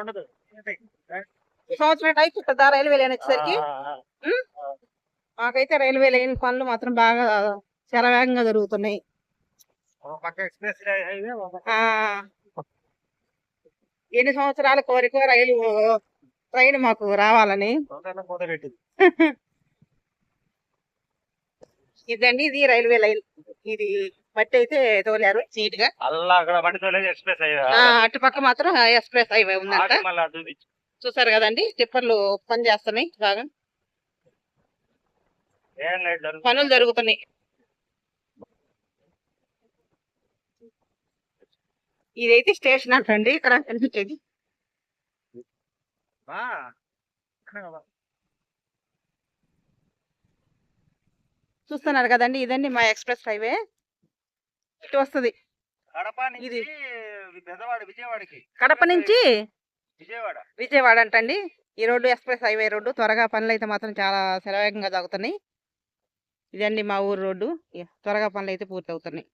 ఉండదు. సంవత్సరం అయిపోతుందా రైల్వే లైన్ వచ్చేసరికి? మాకైతే రైల్వే లైన్ పనులు మాత్రం బాగా శరవేగంగా జరుగుతున్నాయి. ఎన్ని సంవత్సరాల కోరిక రైలు ట్రైన్ మాకు రావాలని. ఇదండి ఇది రైల్వే లైన్. ఇది మట్టి అయితే తోలారు. నీట్గా అల్లా అక్కడ పడితే ఎక్స్ప్రెస్ హైవే ఆ, అటుపక్క మాత్రం ఎక్స్ప్రెస్ హైవే ఉందంట. అటు. చూసారు కదండి టిప్పర్లు పని చేస్తున్నాయి బాగా. పనులు జరుగుతున్నాయి. ఇదైతే స్టేషన్ అంటండి ఇక్కడ కనిపించేది. చూస్తున్నారు కదండి ఇదండి మా ఎక్స్ప్రెస్ హైవే. ఇటు వస్తుంది. కడప నుంచి ఇది. పెద్దవాడ విజయవాడకి. కడప నుంచి? విజయవాడ. విజయవాడ అంటండి. ఈ రోడ్డు ఎక్స్ప్రెస్ హైవే రోడ్డు. త్వరగా పనులు అయితే మాత్రం చాలా శరవేగంగా జరుగుతున్నాయి ఇదండి మా ఊరు రోడ్డు. త్వరగా పనులు అయితే పూర్తి అవుతున్నాయి